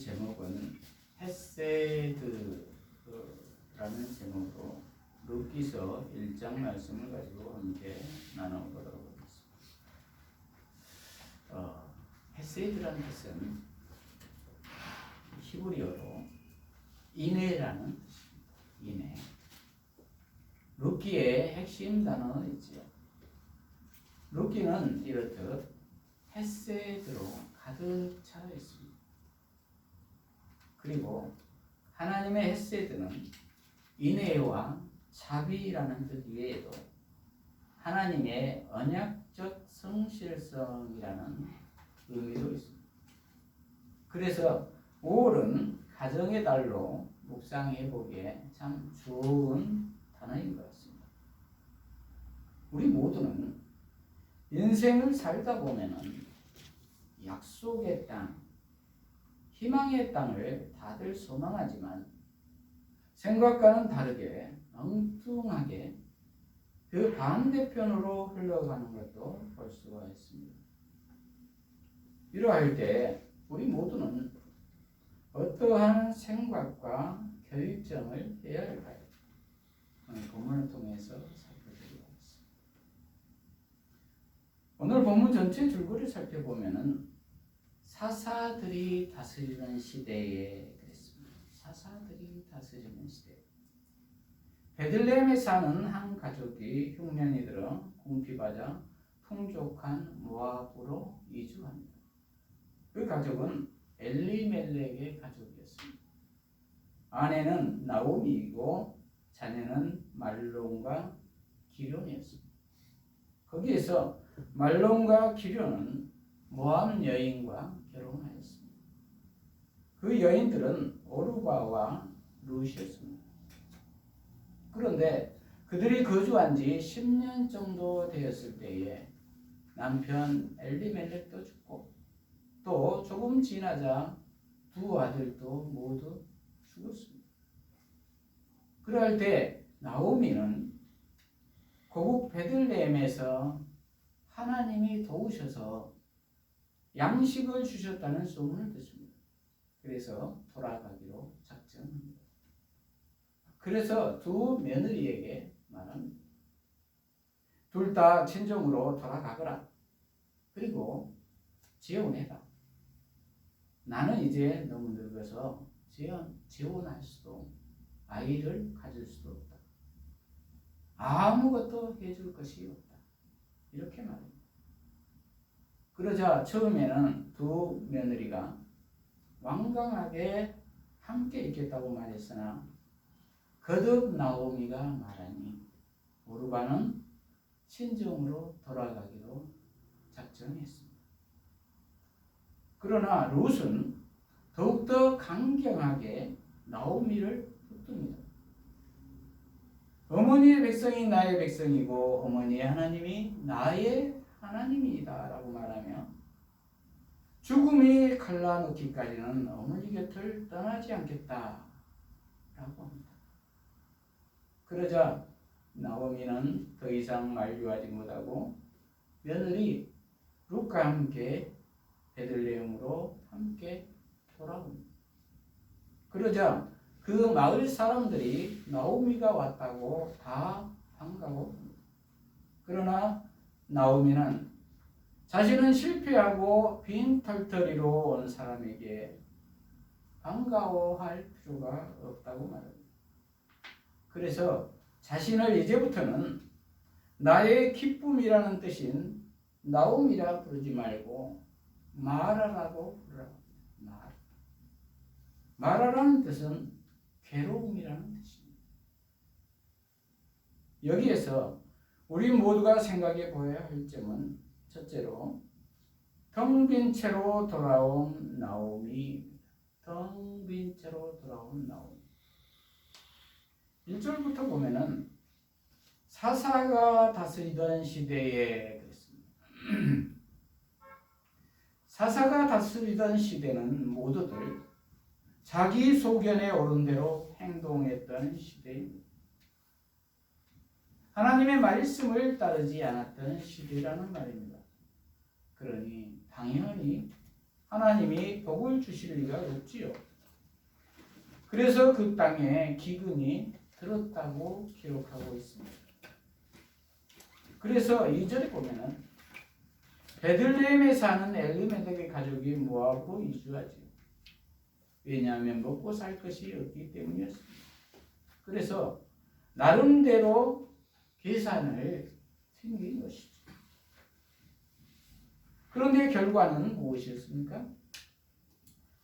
제목은 헤세드라는 제목으로 루키서 1장 말씀을 가지고 함께 나눠보도록 하겠습니다. 어, 헤세드라는 뜻은 히브리어로 인애라는 뜻입니다. 인애. 루키의 핵심 단어는 있지요. 루키는 이렇듯 헤세드로 가득 차 있습니다. 그리고 하나님의 헤세드는 인애와 자비라는 뜻 외에도 하나님의 언약적 성실성이라는 의미도 있습니다. 그래서 5월은 가정의 달로 묵상해 보기에 참 좋은 단어인 것 같습니다. 우리 모두는 인생을 살다 보면은 약속의 땅, 희망의 땅을 다들 소망하지만 생각과는 다르게 엉뚱하게 그 반대편으로 흘러가는 것도 볼 수가 있습니다. 이러할 때 우리 모두는 어떠한 생각과 결정을 해야 할까요? 오늘 본문을 통해서 살펴보도록 하겠습니다. 오늘 본문 전체 줄거리 살펴보면은 사사들이 다스리는 시대에 그랬습니다. 사사들이 다스리는 시대. 베들레헴에 사는 한 가족이 흉년이 들어 궁핍하자 풍족한 모압으로 이주합니다. 그 가족은 엘리멜렉의 가족이었습니다. 아내는 나오미이고 자녀는 말론과 기련이었습니다. 거기에서 말론과 기련은 모함 여인과 결혼하였습니다. 그 여인들은 오르바와 루시였습니다. 그런데 그들이 거주한 지 10년 정도 되었을 때에 남편 엘리멜렉도 죽고 또 조금 지나자 두 아들도 모두 죽었습니다. 그럴 때 나오미는 고국 베들레헴에서 하나님이 도우셔서 양식을 주셨다는 소문을 듣습니다. 그래서 돌아가기로 작정합니다. 그래서 두 며느리에게 말합니다. 둘 다 친정으로 돌아가거라. 그리고 재혼해라. 나는 이제 너무 늙어서 재혼, 재혼할 수도 아이를 가질 수도 없다. 아무것도 해줄 것이 없다. 이렇게 말합니다. 그러자 처음에는 두 며느리가 완강하게 함께 있겠다고 말했으나 거듭 나오미가 말하니 오르바는 친정으로 돌아가기로 작정했습니다. 그러나 룻은 더욱더 강경하게 나오미를 붙듭니다. 어머니의 백성이 나의 백성이고 어머니의 하나님이 나의 하나님이다라고 말하며 죽음이 갈라놓기까지는 어머니 곁을 떠나지 않겠다라고 합니다. 그러자 나오미는 더 이상 만류하지 못하고 며느리 룩과 함께 베들레헴으로 함께 돌아옵니다. 그러자 그 마을 사람들이 나오미가 왔다고 다 반가워합니다. 그러나 나오미는 자신은 실패하고 빈 털터리로 온 사람에게 반가워할 필요가 없다고 말합니다. 그래서 자신을 이제부터는 나의 기쁨이라는 뜻인 나옴이라 부르지 말고 마라라고 부르라. 마라. 마라라는 뜻은 괴로움이라는 뜻입니다. 여기에서 우리 모두가 생각해 보아야 할 점은 첫째로 텅빈 채로 돌아온 나옴이 텅빈 채로 돌아온 나옴. 1절부터 보면은 사사가 다스리던 시대에 그랬습니다. 사사가 다스리던 시대는 모두들 자기 소견에 오른 대로 행동했던 시대입니다. 하나님의 말씀을 따르지 않았던 시대라는 말입니다. 그러니 당연히 하나님이 복을 주실 리가 없지요. 그래서 그 땅에 기근이 들었다고 기록하고 있습니다. 그래서 2절에 보면은 베들레헴에 사는 엘리메덱의 가족이 모압으로 이주하지. 왜냐하면 먹고 살 것이 없기 때문이었습니다. 그래서 나름대로 계산을 챙긴 것이죠. 그런데 결과는 무엇이었습니까?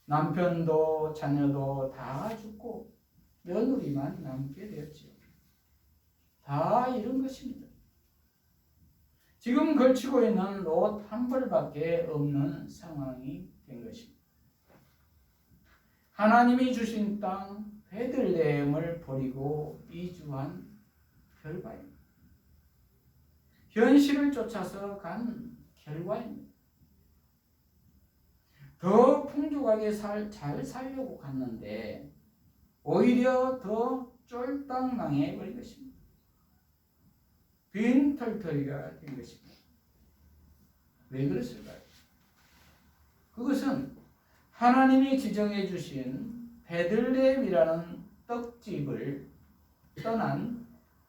남편도 자녀도 다 죽고 며느리만 남게 되었지요. 다 이런 것입니다. 지금 걸치고 있는 옷한 벌밖에 없는 상황이 된 것입니다. 하나님이 주신 땅 베들레헴을 버리고 이주한 결과입니다. 현실을 쫓아서 간 결과입니다. 더 풍족하게 살, 잘 살려고 갔는데 오히려 더 쫄딱 망해 버린 것입니다. 빈털터리가 된 것입니다. 왜 그랬을까요? 그것은 하나님이 지정해 주신 베들레헴이라는 떡집을 떠난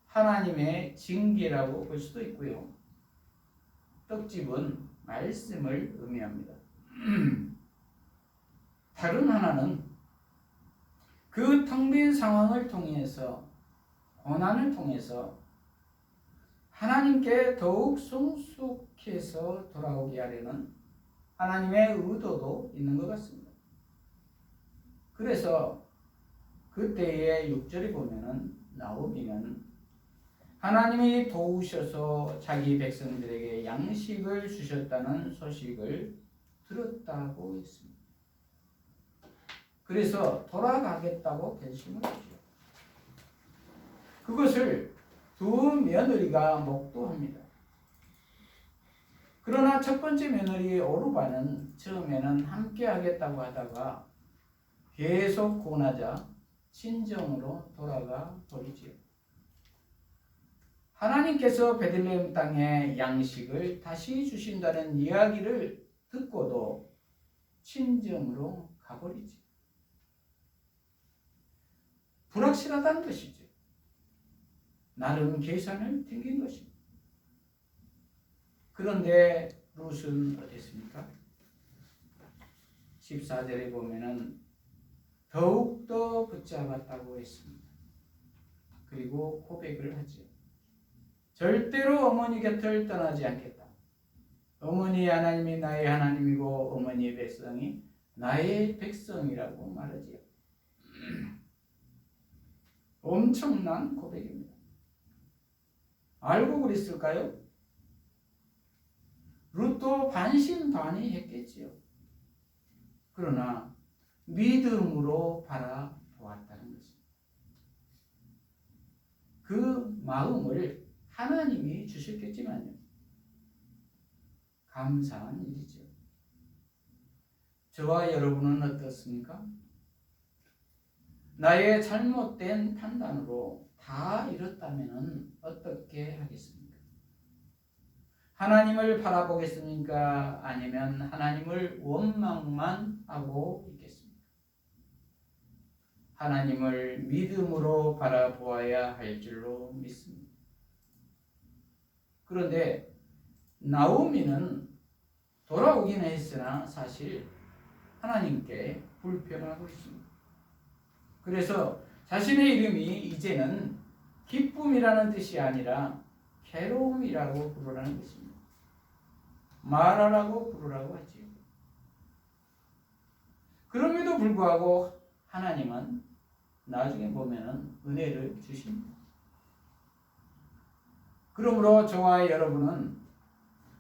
하나님의 징계라고 볼 수도 있고요. 떡집은 말씀을 의미합니다. 다른 하나는 그 텅 빈 상황을 통해서 고난을 통해서 하나님께 더욱 성숙해서 돌아오게 하려는 하나님의 의도도 있는 것 같습니다. 그래서 그때의 6절에 보면은 나오면 하나님이 도우셔서 자기 백성들에게 양식을 주셨다는 소식을 들었다고 했습니다. 그래서 돌아가겠다고 결심을 했죠. 그것을 두 며느리가 목도합니다. 그러나 첫 번째 며느리 오르바는 처음에는 함께 하겠다고 하다가 계속 고나자 친정으로 돌아가 버리지요. 하나님께서 베들레헴 땅에 양식을 다시 주신다는 이야기를 듣고도 친정으로 가버리지. 불확실하다는 것이죠. 나름 계산을 튕긴 것입니다. 그런데 룻은 어땠습니까? 14절에 보면은 더욱더 붙잡았다고 했습니다. 그리고 고백을 하죠. 절대로 어머니 곁을 떠나지 않겠다. 어머니 하나님이 나의 하나님이고 어머니의 백성이 나의 백성이라고 말하지요. 엄청난 고백입니다. 알고 그랬을까요? 룻도 반신반의했겠지요. 그러나 믿음으로 바라보았다는 것입니다. 그 마음을 하나님이 주셨겠지만요. 감사한 일이죠. 저와 여러분은 어떻습니까? 나의 잘못된 판단으로 다 이렇다면 어떻게 하겠습니까? 하나님을 바라보겠습니까? 아니면 하나님을 원망만 하고 있겠습니까? 하나님을 믿음으로 바라보아야 할 줄로 믿습니다. 그런데 나오미는 돌아오긴 했으나 사실 하나님께 불평하고 있습니다. 그래서 자신의 이름이 이제는 기쁨이라는 뜻이 아니라 괴로움이라고 부르라는 것입니다. 말하라고 부르라고 하지요. 그럼에도 불구하고 하나님은 나중에 보면은 은혜를 주십니다. 그러므로 저와 여러분은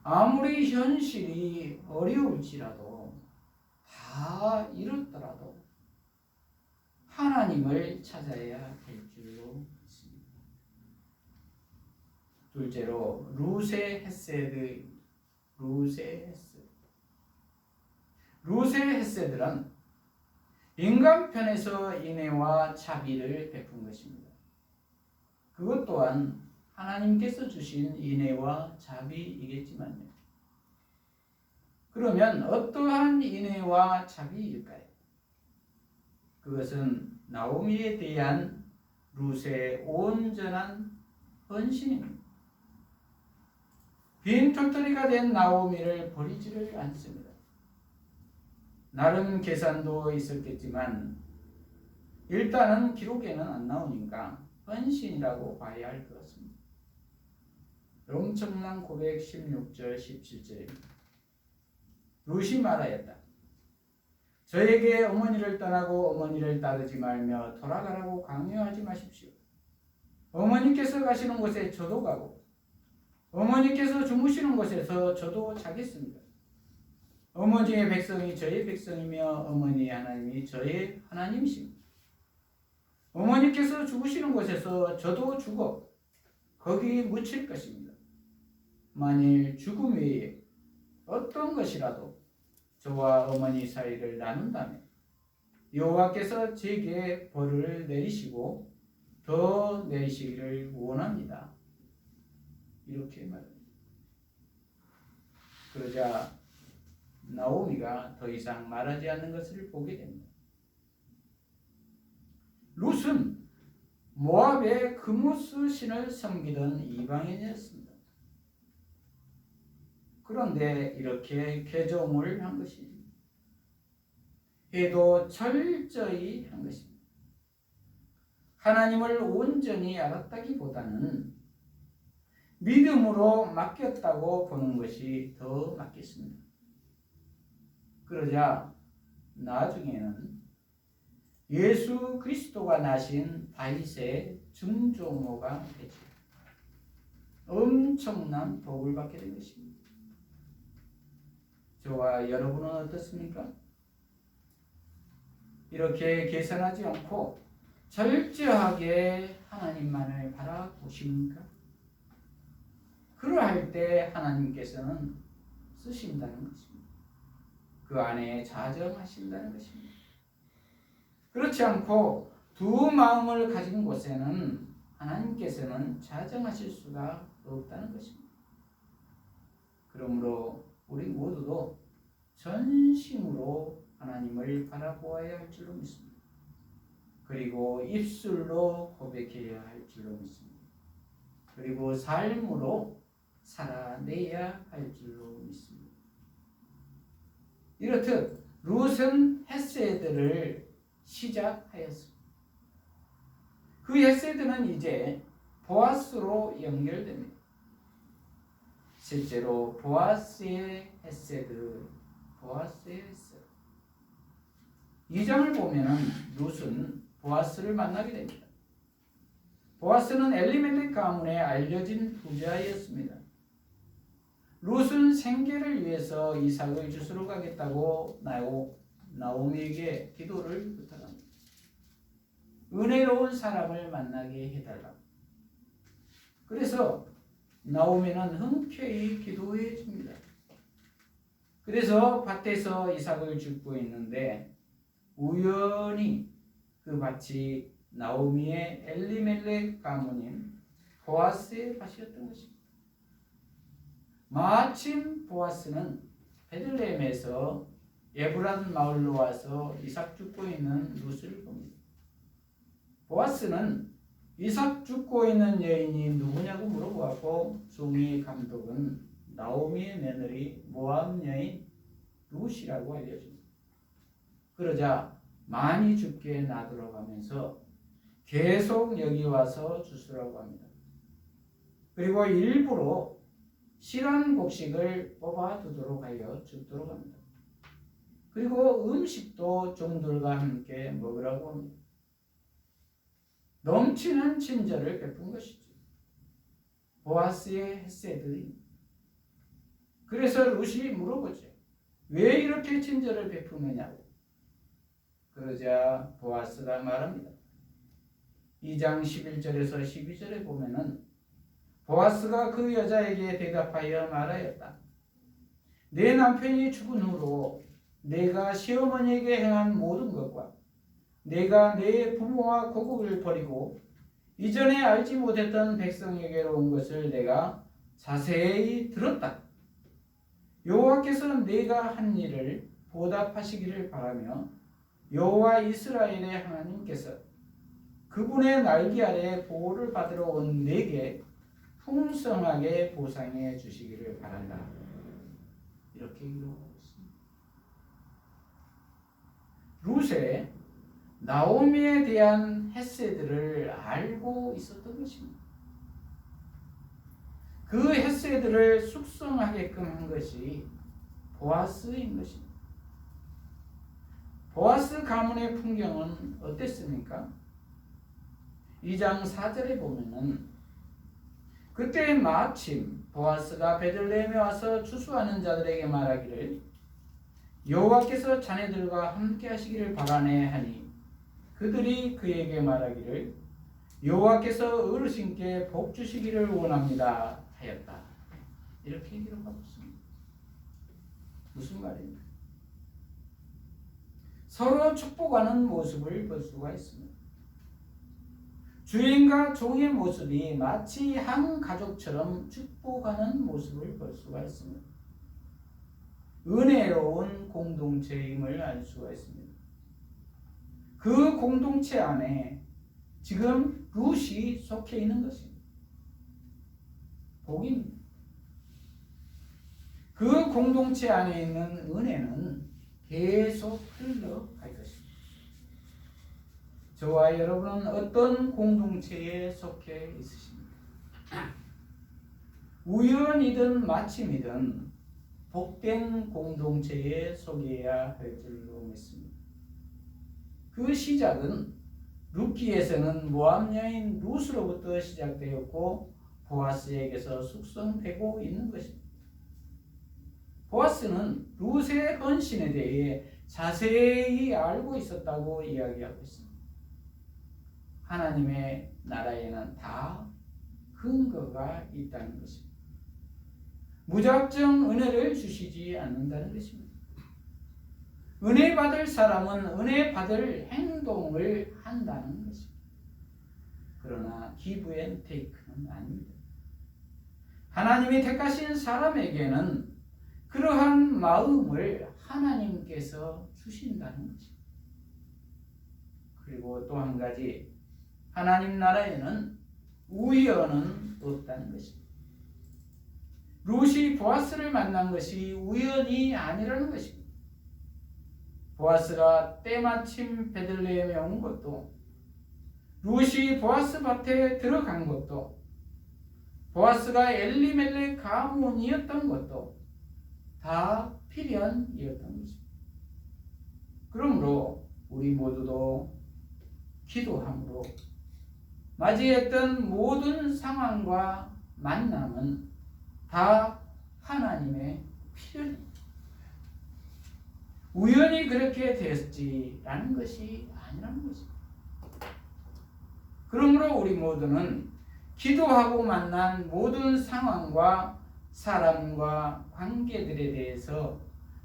아무리 현실이 어려울지라도 다 이렇더라도 하나님을 찾아야 될 줄로 믿습니다. 둘째로 루세 헤세드 루세 루세 헤세드란 인간 편에서 인애와 자비를 베푼 것입니다. 그것 또한 하나님께서 주신 인애와 자비이겠지만요. 그러면 어떠한 인애와 자비일까요? 그것은 나오미에 대한 룻의 온전한 헌신입니다. 빈 털터리가 된 나오미를 버리지를 않습니다. 나름 계산도 있었겠지만 일단은 기록에는 안 나오니까 헌신이라고 봐야 할 것 같습니다. 엄청난 고백 16절 17절입니다. 룻이 말하였다. 저에게 어머니를 떠나고 어머니를 따르지 말며 돌아가라고 강요하지 마십시오. 어머니께서 가시는 곳에 저도 가고 어머니께서 주무시는 곳에서 저도 자겠습니다. 어머니의 백성이 저의 백성이며 어머니의 하나님이 저의 하나님이십니다. 어머니께서 죽으시는 곳에서 저도 죽어 거기 묻힐 것입니다. 만일 죽음 외에 어떤 것이라도 저와 어머니 사이를 나눈다면 여호와께서 제게 벌을 내리시고 더 내리시기를 원합니다. 이렇게 말합니다. 그러자 나오미가 더 이상 말하지 않는 것을 보게 됩니다. 룻은 모압의 그무스 신을 섬기던 이방인이었습니다. 그런데 이렇게 개종을 한 것입니다. 해도 철저히 한 것입니다. 하나님을 온전히 알았다기보다는 믿음으로 맡겼다고 보는 것이 더 맞겠습니다. 그러자 나중에는 예수 그리스도가 나신 다윗의 중조모가 되죠. 엄청난 복을 받게 된 것입니다. 저와 여러분은 어떻습니까? 이렇게 계산하지 않고 철저하게 하나님만을 바라보십니까? 그러할 때 하나님께서는 쓰신다는 것입니다. 그 안에 자정하신다는 것입니다. 그렇지 않고 두 마음을 가진 곳에는 하나님께서는 자정하실 수가 없다는 것입니다. 그러므로 우리 모두도 전심으로 하나님을 바라보아야 할 줄로 믿습니다. 그리고 입술로 고백해야 할 줄로 믿습니다. 그리고 삶으로 살아내야 할 줄로 믿습니다. 이렇듯 룻은 헤세드를 시작하였습니다. 그 헤세드는 이제 보아스로 연결됩니다. 실제로 보아스의 헤세드, 보아스의 헤세드. 이 장을 보면은 룻은 보아스를 만나게 됩니다. 보아스는 엘리멜렉 가문의 알려진 부자였습니다. 룻은 생계를 위해서 이삭을 주스러 가겠다고 나오, 나오미에게 기도를 부탁합니다. 은혜로운 사람을 만나게 해달라. 그래서 나오미는 흔쾌히 기도해 줍니다. 그래서 밭에서 이삭을 줍고 있는데 우연히 그 밭이 나오미의 엘리멜렉 가문인 보아스의 밭이었던 것입니다. 마침 보아스는 베들레헴에서 예브란 마을로 와서 이삭 죽고 있는 룻을 봅니다. 보아스는 이삭 죽고 있는 여인이 누구냐고 물어보았고 종이 감독은 나오미의 며느리 모압 여인 룻이라고 알려줍니다. 그러자 많이 죽게 놔들어 가면서 계속 여기 와서 주스라고 합니다. 그리고 일부러 실한 곡식을 뽑아 두도록 하여 죽도록 합니다. 그리고 음식도 종들과 함께 먹으라고 합니다. 넘치는 친절을 베푼 것이죠. 보아스의 햇새들이 그래서 룻이 물어보죠. 왜 이렇게 친절을 베푸느냐고. 그러자 보아스가 말합니다. 2장 11절에서 12절에 보면은 보아스가 그 여자에게 대답하여 말하였다. 내 남편이 죽은 후로 내가 시어머니에게 행한 모든 것과 내가 내 부모와 고국을 버리고 이전에 알지 못했던 백성에게로 온 것을 내가 자세히 들었다. 여호와께서 내가 한 일을 보답하시기를 바라며 여호와 이스라엘의 하나님께서 그분의 날개 아래 보호를 받으러 온 내게 풍성하게 보상해 주시기를 바란다. 이렇게. 루세 나오미에 대한 헤세드를 알고 있었던 것입니다. 그 헤세드를 숙성하게끔 한 것이 보아스인 것입니다. 보아스 가문의 풍경은 어땠습니까? 2장 4절에 보면은 그때 마침 보아스가 베들레헴에 와서 추수하는 자들에게 말하기를 여호와께서 자네들과 함께 하시기를 바라네 하니 그들이 그에게 말하기를 여호와께서 어르신께 복 주시기를 원합니다 하였다. 이렇게 기록하고 있습니다. 무슨 말입니까? 서로 축복하는 모습을 볼 수가 있습니다. 주인과 종의 모습이 마치 한 가족처럼 축복하는 모습을 볼 수가 있습니다. 은혜로운 공동체임을 알 수가 있습니다. 그 공동체 안에 지금 룻이 속해 있는 것입니다. 복입니다. 그 공동체 안에 있는 은혜는 계속 흘러갈 것입니다. 저와 여러분은 어떤 공동체에 속해 있으십니까? 우연이든 마침이든 복된 공동체에 속해야 할 줄로 믿습니다. 그 시작은 루키에서는 모함 여인 루스로부터 시작되었고 보아스에게서 숙성되고 있는 것입니다. 보아스는 룻의 헌신에 대해 자세히 알고 있었다고 이야기하고 있습니다. 하나님의 나라에는 다 근거가 있다는 것입니다. 무작정 은혜를 주시지 않는다는 것입니다. 은혜 받을 사람은 은혜 받을 행동을 한다는 것입니다. 그러나 기브 앤 테이크는 아닙니다. 하나님이 택하신 사람에게는 그러한 마음을 하나님께서 주신다는 것입니다. 그리고 또 한 가지 하나님 나라에는 우연은 없다는 것입니다. 룻이 보아스를 만난 것이 우연이 아니라는 것입니다. 보아스가 때마침 베들레헴에 온 것도 룻이 보아스 밭에 들어간 것도 보아스가 엘리멜렉 가문이었던 것도 다 필연이었던 것입니다. 그러므로 우리 모두도 기도함으로 맞이했던 모든 상황과 만남은 다 하나님의 필연입니다. 우연히 그렇게 됐지라는 것이 아니라는 것입니다. 그러므로 우리 모두는 기도하고 만난 모든 상황과 사람과 관계들에 대해서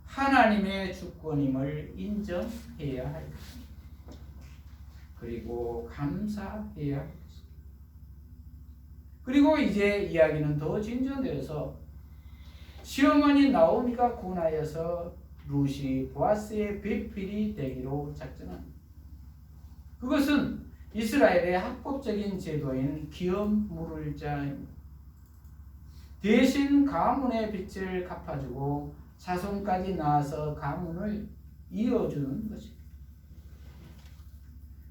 하나님의 주권임을 인정해야 할 것입니다. 그리고 감사해야 할 것입니다. 그리고 이제 이야기는 더 진전되어서 시어머니 나오미가 고나여서 루시 보아스의 배필이 되기로 작정합니다. 그것은 이스라엘의 합법적인 제도인 기업 물을 자입니다. 대신 가문의 빚을 갚아주고 자손까지 낳아서 가문을 이어주는 것입니다.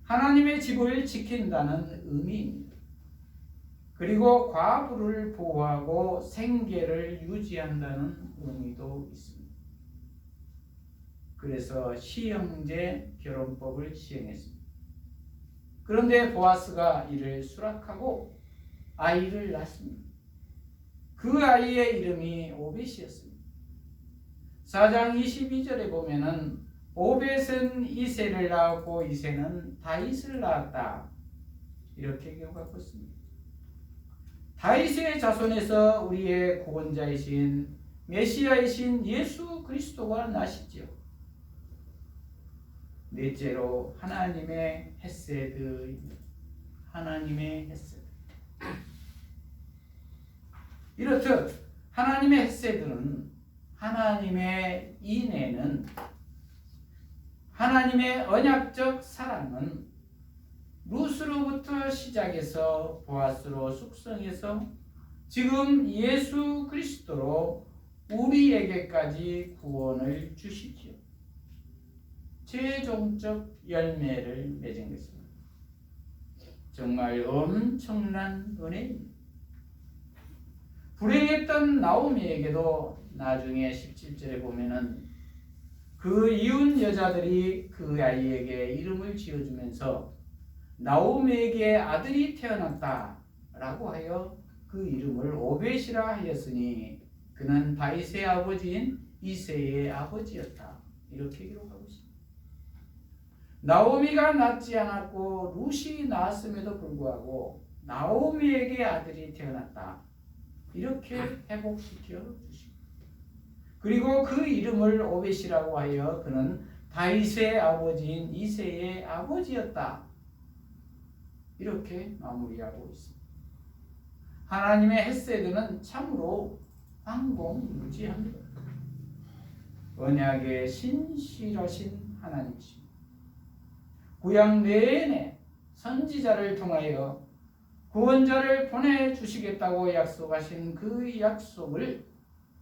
하나님의 집을 지킨다는 의미입니다. 그리고 과부를 보호하고 생계를 유지한다는 의미도 있습니다. 그래서 시형제 결혼법을 시행했습니다. 그런데 보아스가 이를 수락하고 아이를 낳습니다. 그 아이의 이름이 오벳이었습니다. 4장 22절에 보면은 오벳은 이세를 낳았고 이세는 다윗을 낳았다. 이렇게 기록하고 있습니다. 다윗의 자손에서 우리의 구원자이신 메시아이신 예수 그리스도가 나시죠. 넷째로 하나님의 헤세드입니다. 하나님의 헤세드. 이렇듯 하나님의 헤세드는 하나님의 인애는 하나님의 언약적 사랑은 루스로부터 시작해서 보아스로 숙성해서 지금 예수 그리스도로 우리에게까지 구원을 주시지요. 최종적 열매를 맺은 것입니다. 정말 엄청난 은혜입니다. 불행했던 나오미에게도 나중에 17절에 보면은 그 이웃 여자들이 그 아이에게 이름을 지어주면서 나오미에게 아들이 태어났다라고 하여 그 이름을 오벳이라 하였으니 그는 다윗의 아버지인 이세의 아버지였다. 이렇게 기록하고 있습니다. 나오미가 낳지 않았고 루시 낳았음에도 불구하고 나오미에게 아들이 태어났다. 이렇게 회복시켜 주십니다. 그리고 그 이름을 오벳이라고 하여 그는 다윗의 아버지인 이세의 아버지였다. 이렇게 마무리하고 있습니다. 하나님의 햇세드는 참으로 황공무지합니다. 언약의 신실하신 하나님이십니다. 구약 내내 선지자를 통하여 구원자를 보내주시겠다고 약속하신 그 약속을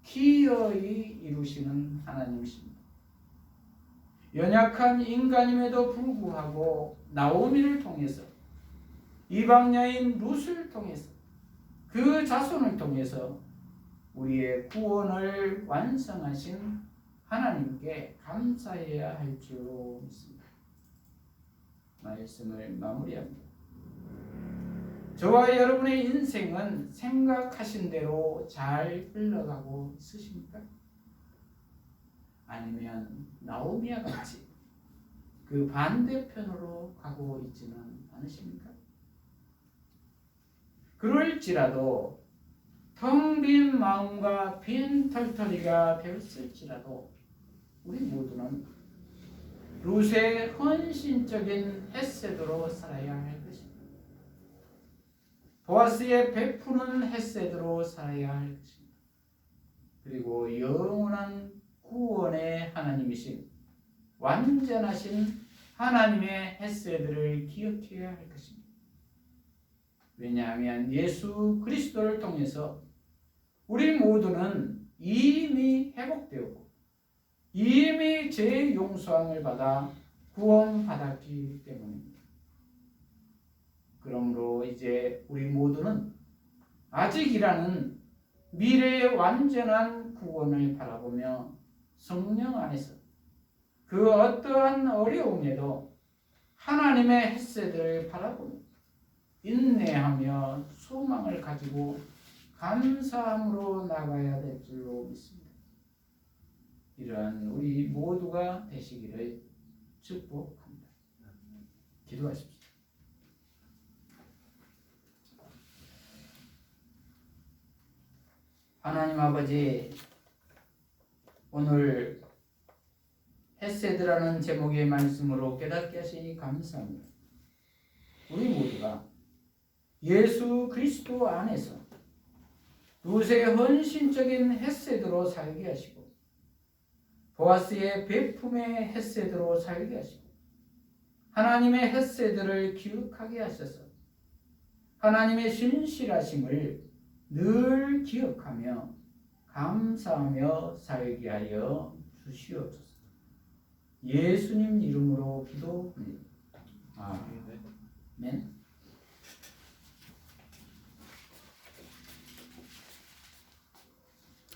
기어이 이루시는 하나님이십니다. 연약한 인간임에도 불구하고 나오미를 통해서 이방 여인 룻을 통해서 그 자손을 통해서 우리의 구원을 완성하신 하나님께 감사해야 할 줄로 믿습니다. 말씀을 마무리합니다. 저와 여러분의 인생은 생각하신 대로 잘 흘러가고 있으십니까? 아니면 나오미와 같이 그 반대편으로 가고 있지는 않으십니까? 그럴지라도 텅 빈 마음과 빈 털터리가 되었을지라도 우리 모두는 룻의 헌신적인 햇세도로 살아야 할 것입니다. 보아스의 베푸는 햇세도로 살아야 할 것입니다. 그리고 영원한 구원의 하나님이신 완전하신 하나님의 햇세들을 기억해야 할 것입니다. 왜냐하면 예수 그리스도를 통해서 우리 모두는 이미 회복되었고 이미 죄 용서함을 받아 구원받았기 때문입니다. 그러므로 이제 우리 모두는 아직이라는 미래의 완전한 구원을 바라보며 성령 안에서 그 어떠한 어려움에도 하나님의 햇새들을 바라보며 인내하며 소망을 가지고 감사함으로 나가야 될 줄로 믿습니다. 이러한 우리 모두가 되시기를 축복합니다. 기도하십시오. 하나님 아버지, 오늘 햇세드라는 제목의 말씀으로 깨닫게 하시니 감사합니다. 우리 모두가 예수 그리스도 안에서 룻의 헌신적인 햇세드로 살게 하시고 보아스의 배품의 햇새드로 살게 하시고 하나님의 햇새드를 기억하게 하셔서 하나님의 신실하심을 늘 기억하며 감사하며 살게 하여 주시옵소서. 예수님 이름으로 기도합니다. 아, 네. 아멘.